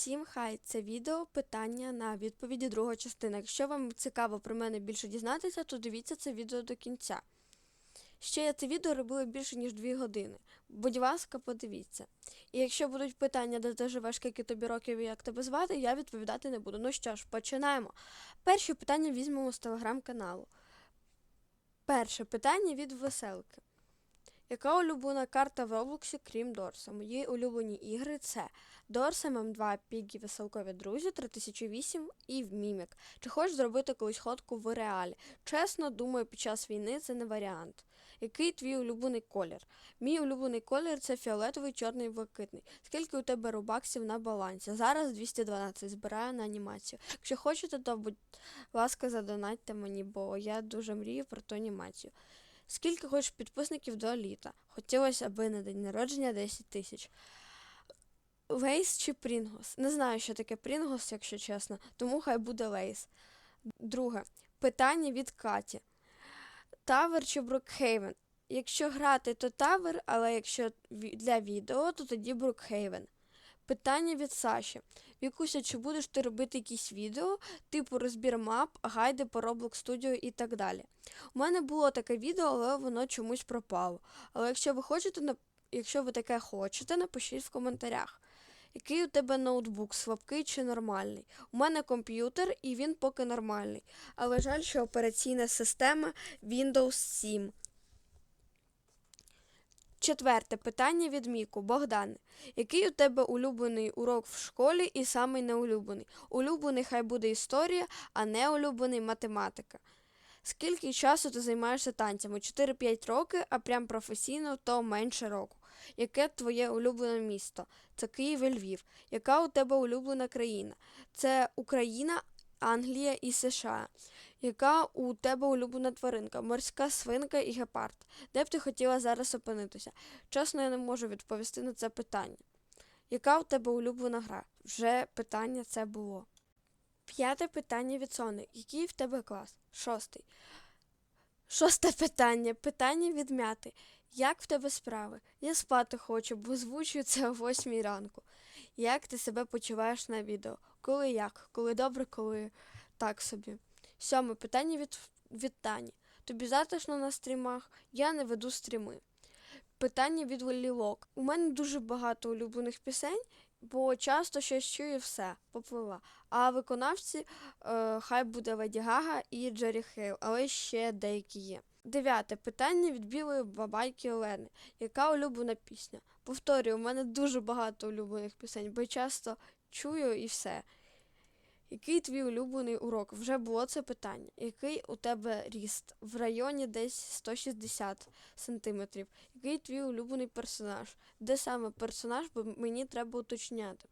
Всім хай! Це відео питання на відповіді друга частина. Якщо вам цікаво про мене більше дізнатися, то дивіться це відео до кінця. Ще я це відео робила більше ніж 2 години. Будь ласка, подивіться. І якщо будуть питання, де ти живеш, скільки тобі років і як тебе звати, я відповідати не буду. Ну що ж, починаємо. Перше питання візьмемо з телеграм-каналу. Перше питання від веселки. Яка улюблена карта в Роблоксі, крім Дорса? Мої улюблені ігри це Дорс, ММ2, Пігі, Веселкові Друзі, 3008 і Мімік. Чи хочеш зробити колись ходку в реалі? Чесно, думаю, під час війни це не варіант. Який твій улюблений колір? Мій улюблений колір це фіолетовий, чорний, блакитний. Скільки у тебе рубаксів на балансі? Зараз 212, збираю на анімацію. Якщо хочете, то будь ласка, задонатьте мені, бо я дуже мрію про ту анімацію. Скільки хочеш підписників до літа? Хотілося аби на день народження 10 тисяч. Лейс чи Прінгос? Не знаю, що таке Прінгос, якщо чесно, тому хай буде Лейс. Друге. Питання від Каті. Тавер чи Брукхейвен? Якщо грати, то Тавер, але якщо для відео, то тоді Брукхейвен. Питання від Саші. Вікуся, чи будеш ти робити якісь відео, типу розбір мап, гайди по Roblox Studio і так далі? У мене було таке відео, але воно чомусь пропало. Але якщо ви хочете, якщо ви таке хочете, напишіть в коментарях. Який у тебе ноутбук, слабкий чи нормальний? У мене комп'ютер і він поки нормальний. Але жаль, що операційна система Windows 7. Четверте питання від Міку. Богдане, який у тебе улюблений урок в школі і самий неулюблений? Улюблений хай буде історія, а неулюблений математика. Скільки часу ти займаєшся танцями? 4-5 років, а прям професійно то менше року. Яке твоє улюблене місто? Це Київ і Львів. Яка у тебе улюблена країна? Це Україна, Англія і США. Яка у тебе улюблена тваринка? Морська свинка і гепард. Де б ти хотіла зараз опинитися? Чесно, я не можу відповісти на це питання. Яка у тебе улюблена гра? Вже питання це було. П'яте питання від Сони. Який в тебе клас? Шостий. Шосте питання. Питання від м'яти. Як в тебе справи? Я спати хочу, бо звучу це о восьмій ранку. Як ти себе почуваєш на відео? Коли як? Коли добре, коли так собі. Сьоме питання від, від Тані. Тобі затишно на стрімах? Я не веду стріми. Питання від Лілок. У мене дуже багато улюблених пісень, бо часто щось чую і все, поплила. А виконавці е, хай буде Леді Гага і Джері Хейл, але ще деякі є. Дев'яте питання від білої бабайки Олени. Яка улюблена пісня? Повторюю, у мене дуже багато улюблених пісень, бо часто чую і все. Який твій улюблений урок? Вже було це питання. Який у тебе ріст? В районі десь 160 сантиметрів. Який твій улюблений персонаж? Де саме персонаж, бо мені треба уточняти.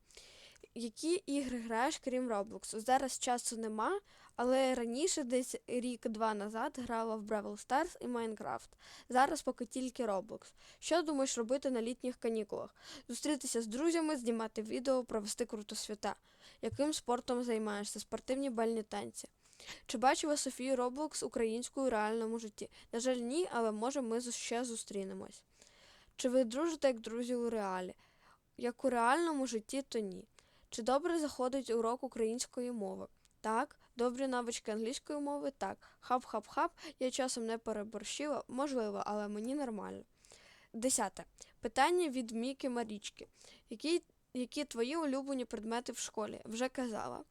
Які ігри граєш, крім Roblox? Зараз часу нема, але раніше, десь рік-два назад, грала в Brawl Stars і Minecraft. Зараз поки тільки Roblox. Що думаєш робити на літніх канікулах? Зустрітися з друзями, знімати відео, провести круто свята. Яким спортом займаєшся? Спортивні бальні танці. Чи бачила Софію Роблокс українською у реальному житті? На жаль, ні, але може ми ще зустрінемось. Чи ви дружите як друзі у реалі? Як у реальному житті, то ні. Чи добре заходить урок української мови? Так. Добрі навички англійської мови? Так. Хап-хап-хап. Я часом не переборщила, можливо, але мені нормально. Десяте. Питання від Міки Марічки. Які, які твої улюблені предмети в школі? Вже казала.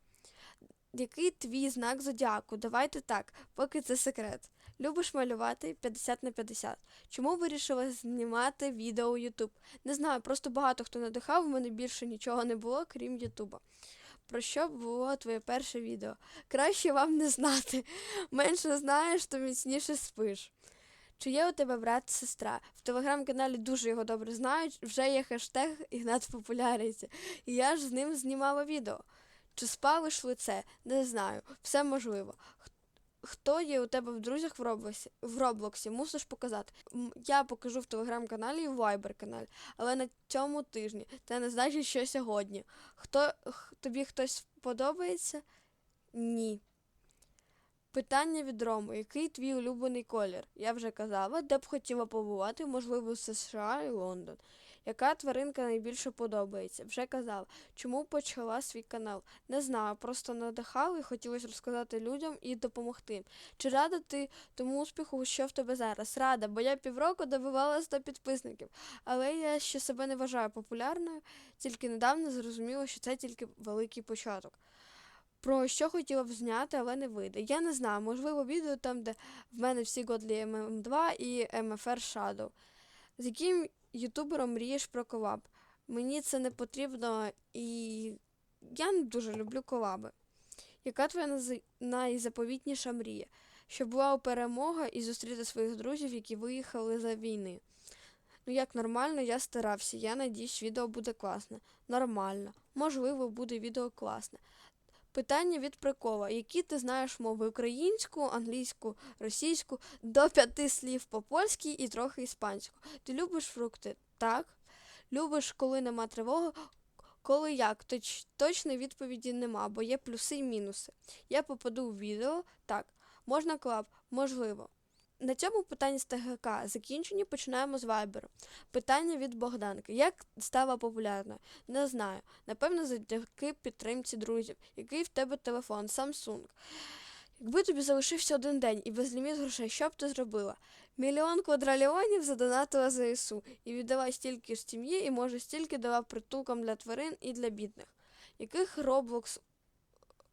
Який твій знак зодіаку? Давайте так, поки це секрет. Любиш малювати 50 на 50. Чому вирішила знімати відео у Ютуб? Не знаю, просто багато хто надихав, у мене більше нічого не було, крім Ютуба. Про що було твоє перше відео? Краще вам не знати. Менше знаєш, то міцніше спиш. Чи є у тебе брат сестра? В телеграм-каналі дуже його добре знають, вже є хештег Ігнат популяриться. І я ж з ним знімала відео. Чи спалиш лице? Не знаю. Все можливо. Хто є у тебе в друзях в Роблоксі? В Роблоксі? Мусиш показати. Я покажу в телеграм-каналі і в Viber-каналі, але на цьому тижні. Це не значить, що сьогодні. Хто тобі хтось подобається? Ні. Питання від Рому. Який твій улюблений колір? Я вже казала, де б хотіла побувати, можливо, США і Лондон. Яка тваринка найбільше подобається? Вже казала. Чому почала свій канал? Не знаю, просто надихала і хотілося розказати людям і допомогти. Чи рада ти тому успіху, що в тебе зараз? Рада, бо я півроку добивала 100 підписників, але я ще себе не вважаю популярною, тільки недавно зрозуміла, що це тільки великий початок. Про що хотіла б зняти, але не вийде. Я не знаю, можливо, відео там, де в мене всі годлі ММ2 і MFR Shadow. З яким ютубером мрієш про колаб? Мені це не потрібно, і я не дуже люблю колаби. Яка твоя найзаповітніша мрія? Щоб була перемога і зустріти своїх друзів, які виїхали за війни. Ну, як нормально, я старався. Я надіюсь, відео буде класне. Нормально. Можливо, буде відео класне. Питання від прикола. Які ти знаєш мови? Українську, англійську, російську, до п'яти слів по польськи і трохи іспанську. Ти любиш фрукти? Так. Любиш, коли нема тривоги? Коли як? Точ, точної відповіді нема, бо є плюси і мінуси. Я попаду в відео, так. Можна клап? Можливо. На цьому питання з ТГК закінчені. Починаємо з Вайберу. Питання від Богданки. Як стала популярною? Не знаю. Напевно, завдяки підтримці друзів. Який в тебе телефон? Samsung. Якби тобі залишився один день і безліміт грошей, що б ти зробила? Мільйон квадральйонів задонатила ЗСУ і віддала стільки ж сім'ї, і може стільки дала притулкам для тварин і для бідних. Яких Roblox,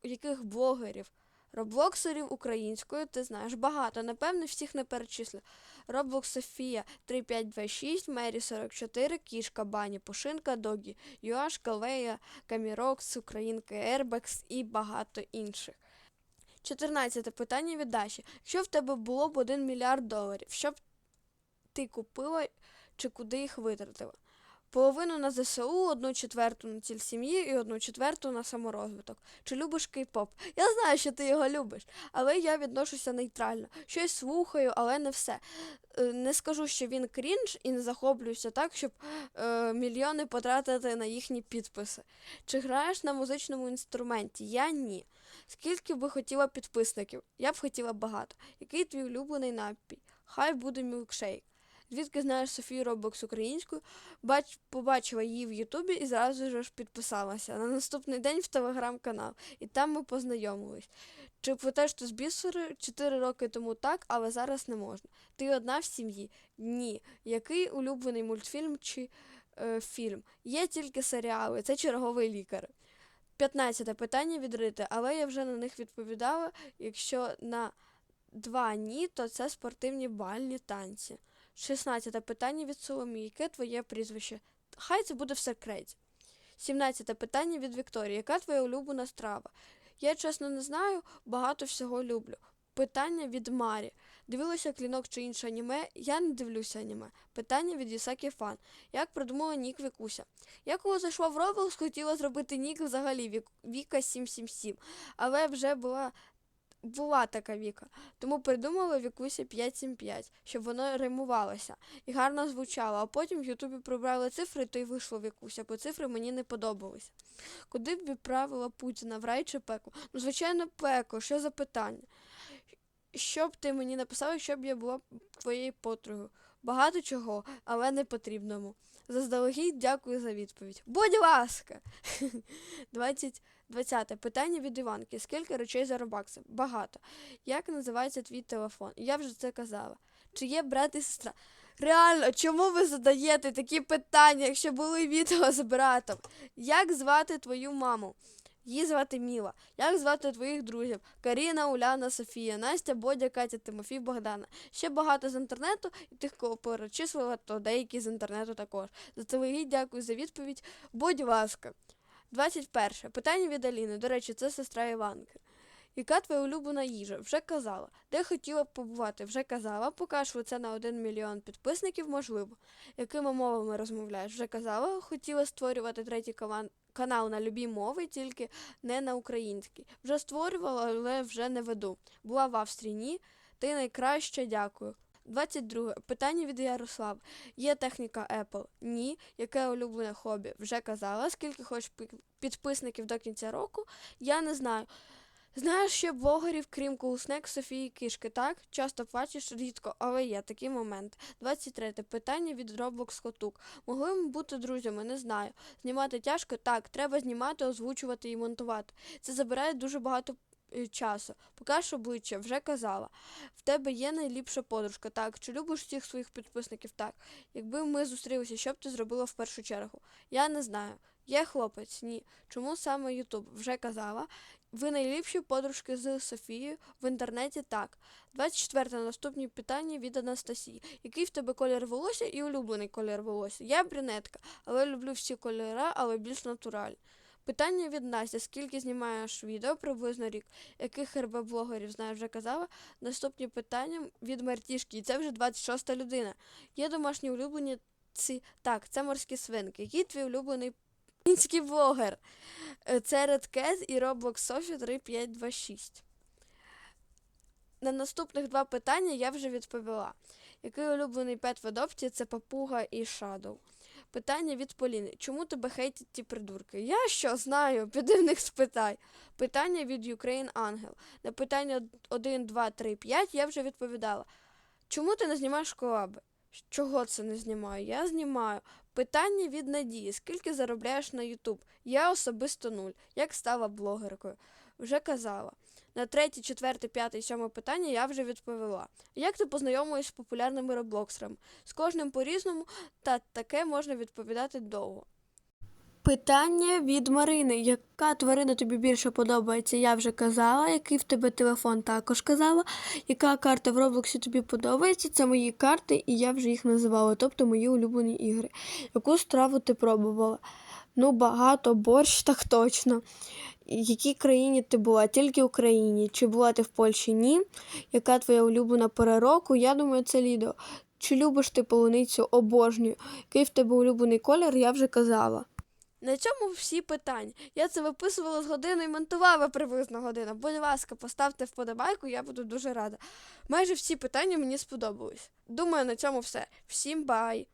яких блогерів, роблоксерів українською ти знаєш багато, напевно, всіх не перечислю. Роблокс Софія 3526, Мері 44, Кішка, Бані, Пушинка, Догі, Юаш, Калвея, Камірокс, Українка, Ербекс і багато інших. 14 питання від Даші. Якщо в тебе було б 1 мільярд доларів, що б ти купила чи куди їх витратила? Половину на ЗСУ, одну четверту на ціль сім'ї і одну четверту на саморозвиток. Чи любиш кей-поп? Я знаю, що ти його любиш, але я відношуся нейтрально. Щось слухаю, але не все. Е, Не скажу, що він крінж і не захоплююся так, щоб е, мільйони потратити на їхні підписи. Чи граєш на музичному інструменті? Я ні. Скільки би хотіла підписників? Я б хотіла багато. Який твій улюблений напій? Хай буде мілкшейк. Звідки знаєш Софію Робокс українською? Бач, побачила її в Ютубі і зразу ж підписалася. На наступний день в телеграм-канал, і там ми познайомились. Чи плетеш ти з бісери? Чотири роки тому так, але зараз не можна. Ти одна в сім'ї? Ні. Який улюблений мультфільм чи е, фільм? Є тільки серіали, це черговий лікар. 15 питання від Рити, але я вже на них відповідала. Якщо на два ні, то це спортивні бальні танці. 16 питання від Соломії. Яке твоє прізвище? Хай це буде в секреті. 17 питання від Вікторії. Яка твоя улюблена страва? Я чесно не знаю, багато всього люблю. Питання від Марі. Дивилася клінок чи інше аніме? Я не дивлюся аніме. Питання від Ісакі Фан. Як придумала нік Вікуся? Я коли зайшла в Roblox, хотіла зробити нік взагалі Вік... Віка 777, але вже була, була така Віка. Тому придумала Вікуся 575, щоб воно римувалося і гарно звучало. А потім в Ютубі прибрали цифри, то й вийшло Вікуся, бо цифри мені не подобалися. Куди б відправила Путіна в рай чи пекло? Ну, звичайно, пекло. Що за питання? Що б ти мені написала, щоб я була твоєю подругою? Багато чого, але не потрібному. Заздалегідь дякую за відповідь. Будь ласка! 20, 20. Питання від Іванки. Скільки речей за робакси? Багато. Як називається твій телефон? Я вже це казала. Чи є брат і сестра? Реально, чому ви задаєте такі питання, якщо були відео з братом? Як звати твою маму? Її звати Міла. Як звати твоїх друзів? Каріна, Уляна, Софія, Настя, Бодя, Катя, Тимофій, Богдана. Ще багато з інтернету, і тих, кого перечислила, то деякі з інтернету також. Заздалегідь дякую за відповідь. Будь ласка. 21. Питання від Аліни. До речі, це сестра Іванки. Яка твоя улюблена їжа? Вже казала. Де хотіла б побувати? Вже казала. Покажу це на 1 мільйон підписників, можливо. Якими мовами розмовляєш? Вже казала. Хотіла створювати третій каван- канал на любій мови, тільки не на українській. Вже створювала, але вже не веду. Була в Австрії, ні. Ти найкраще дякую. 22. Питання від Ярослава. Є техніка Apple? Ні. Яке улюблене хобі? Вже казала. Скільки пі- підписників до кінця року? Я не знаю. Знаєш ще блогерів, крім Кулснек, Софії Кишки, так? Часто плачеш рідко, але є такий момент. 23. Питання від Roblox Хотук. Могли ми бути друзями? Не знаю. Знімати тяжко? Так, треба знімати, озвучувати і монтувати. Це забирає дуже багато часу. Покаж обличчя, вже казала. В тебе є найліпша подружка, так. Чи любиш всіх своїх підписників? Так. Якби ми зустрілися, що б ти зробила в першу чергу? Я не знаю. Є хлопець? Ні. Чому саме Ютуб? Вже казала. Ви найліпші подружки з Софією в інтернеті так. 24 наступні питання від Анастасії. Який в тебе колір волосся і улюблений колір волосся? Я брюнетка, але люблю всі кольори, але більш натуральні. Питання від Насті. Скільки знімаєш відео? Приблизно рік. Яких РБ-блогерів знаєш, вже казала? Наступні питання від Мартішки. І це вже 26 людина. Є домашні улюблені ці. Так, це морські свинки. Який твій улюблений український блогер? Е, Це Redcat і Roblox Sophie 3526. На наступних два питання я вже відповіла. Який улюблений пет в адопті це папуга і Shadow. Питання від Поліни. Чому тебе хейтять ті придурки? Я що знаю, піди в них спитай. Питання від Ukraine Angel. На питання 1, 2, 3, 5 я вже відповідала. Чому ти не знімаєш колаби? Чого це не знімаю? Я знімаю. Питання від Надії. Скільки заробляєш на Ютуб? Я особисто нуль. Як стала блогеркою? Вже казала. На третє, четверте, п'яте і сьоме питання я вже відповіла. Як ти познайомилась з популярними реблоксерами? З кожним по-різному, та таке можна відповідати довго. Питання від Марини. Яка тварина тобі більше подобається? Я вже казала. Який в тебе телефон також казала. Яка карта в Роблоксі тобі подобається? Це мої карти, і я вже їх називала, тобто мої улюблені ігри. Яку страву ти пробувала? Ну, багато, борщ, так точно. Якій країні ти була? Тільки в Україні. Чи була ти в Польщі? Ні. Яка твоя улюблена пора року? Я думаю, це лідо. Чи любиш ти полуницю? Обожнюю. Який в тебе улюблений колір, я вже казала. На цьому всі питання. Я це виписувала з годину і монтувала приблизно годину. Будь ласка, поставте вподобайку, я буду дуже рада. Майже всі питання мені сподобались. Думаю, на цьому все. Всім бай!